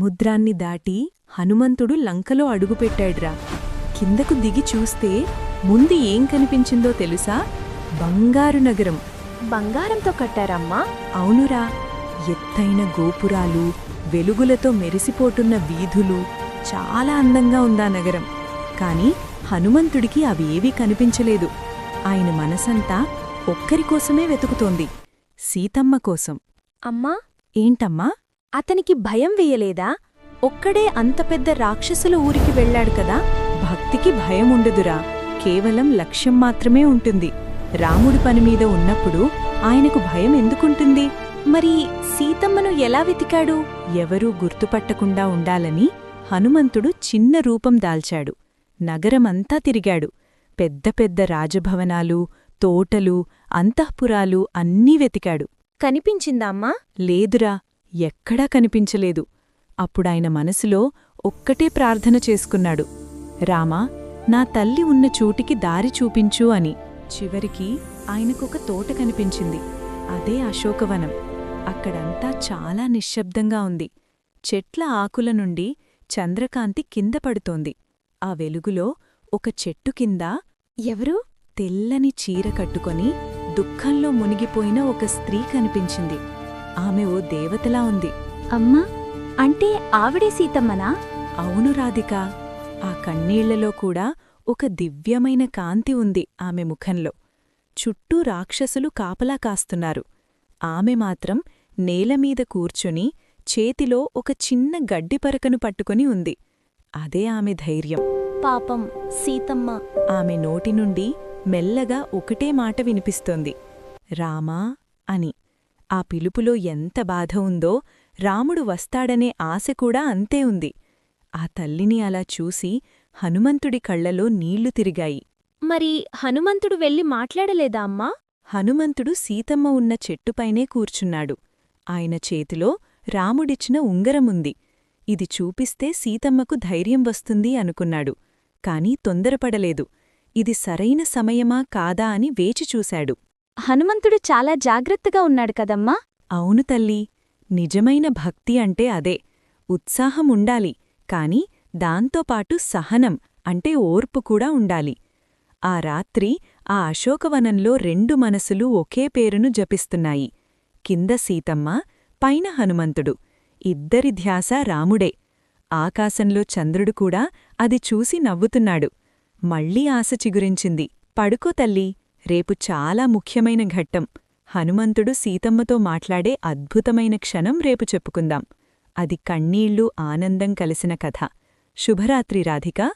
సముద్రాన్ని దాటి హనుమంతుడు లంకలో అడుగుపెట్టాడ్రా. కిందకు దిగి చూస్తే ముందు ఏం కనిపించిందో తెలుసా? బంగారు నగరం. బంగారంతో కట్టారమ్మా. అవునురా. ఎత్తైన గోపురాలు వెలుగులతో మెరిసిపోతున్న వీధులు చాలా అందంగా ఉందా నగరం. కాని హనుమంతుడికి అవి ఏవీ కనిపించలేదు. ఆయన మనసంతా ఒక్కరికోసమే వెతుకుతోంది. సీతమ్మ కోసం. అమ్మా. ఏంటమ్మా? అతనికి భయం వేయలేదా? ఒక్కడే అంత పెద్ద రాక్షసుల ఊరికి వెళ్ళాడు కదా? భక్తికి భయం ఉండదురా. కేవలం లక్ష్యం మాత్రమే ఉంటుంది. రాముడి పనిమీద ఉన్నప్పుడు ఆయనకు భయం ఎందుకుంటుంది? మరి సీతమ్మను ఎలా వెతికాడు? ఎవరూ గుర్తుపట్టకుండా ఉండాలని హనుమంతుడు చిన్న రూపం దాల్చాడు. నగరమంతా తిరిగాడు. పెద్ద పెద్ద రాజభవనాలు తోటలు అంతఃపురాలు అన్నీ వెతికాడు. కనిపించిందా అమ్మా? లేదురా. ఎక్కడా కనిపించలేదు. అప్పుడాయన మనసులో ఒక్కటే ప్రార్థన చేసుకున్నాడు. రామా నా తల్లి ఉన్న చోటికి దారి చూపించు అని. చివరికి ఆయనకొక తోట కనిపించింది. అదే అశోకవనం. అక్కడంతా చాలా నిశ్శబ్దంగా ఉంది. చెట్ల ఆకుల నుండి చంద్రకాంతి కింద పడుతోంది. ఆ వెలుగులో ఒక చెట్టు కింద ఎవరు? తెల్లని చీర కట్టుకొని దుఃఖంలో మునిగిపోయిన ఒక స్త్రీ కనిపించింది. ఆమె ఓ దేవతలా ఉంది. అమ్మా అంటే ఆవిడే సీతమ్మనా? అవును రాధిక. ఆ కన్నీళ్ళలో కూడా ఒక దివ్యమైన కాంతి ఉంది ఆమె ముఖంలో. చుట్టూ రాక్షసులు కాపలా కాస్తున్నారు. ఆమె మాత్రం నేలమీద కూర్చుని చేతిలో ఒక చిన్న గడ్డిపరకను పట్టుకొని ఉంది. అదే ఆమె ధైర్యం. పాపం సీతమ్మ. ఆమె నోటి నుండి మెల్లగా ఒకటే మాట వినిపిస్తోంది. రామా అని. ఆ పిలుపులో ఎంత బాధ ఉందో రాముడు వస్తాడనే ఆశ కూడా అంతే ఉంది. ఆ తల్లిని అలా చూసి హనుమంతుడి కళ్ళలో నీళ్ళు తిరిగాయి. మరి హనుమంతుడు వెళ్ళి మాట్లాడలేదా అమ్మా? హనుమంతుడు సీతమ్మ ఉన్న చెట్టుపైనే కూర్చున్నాడు. ఆయన చేతిలో రాముడిచ్చిన ఉంగరముంది ఇది చూపిస్తే సీతమ్మకు ధైర్యం వస్తుంది అనుకున్నాడు. కాని తొందరపడలేదు. ఇది సరైన సమయమా కాదా అని వేచి చూశాడు. హనుమంతుడు చాలా జాగ్రత్తగా ఉన్నాడు కదమ్మా. అవును తల్లి. నిజమైన భక్తి అంటే అదే. ఉత్సాహం ఉండాలి. కాని దాంతోపాటు సహనం అంటే ఓర్పు కూడా ఉండాలి. ఆ రాత్రి ఆ అశోకవనంలో రెండు మనసులు ఒకే పేరును జపిస్తున్నాయి. కింద సీతమ్మ పైన హనుమంతుడు. ఇద్దరి ధ్యాస రాముడే. ఆకాశంలో చంద్రుడు కూడా అది చూసి నవ్వుతున్నాడు. మళ్ళీ ఆశ చిగురించింది. పడుకో తల్లీ. రేపు చాలా ముఖ్యమైన ఘట్టం. హనుమంతుడు సీతమ్మతో మాట్లాడే అద్భుతమైన క్షణం రేపు చెప్పుకుందాం. అది కన్నీళ్ళు ఆనందం కలిసిన కథ. శుభరాత్రి రాధికా.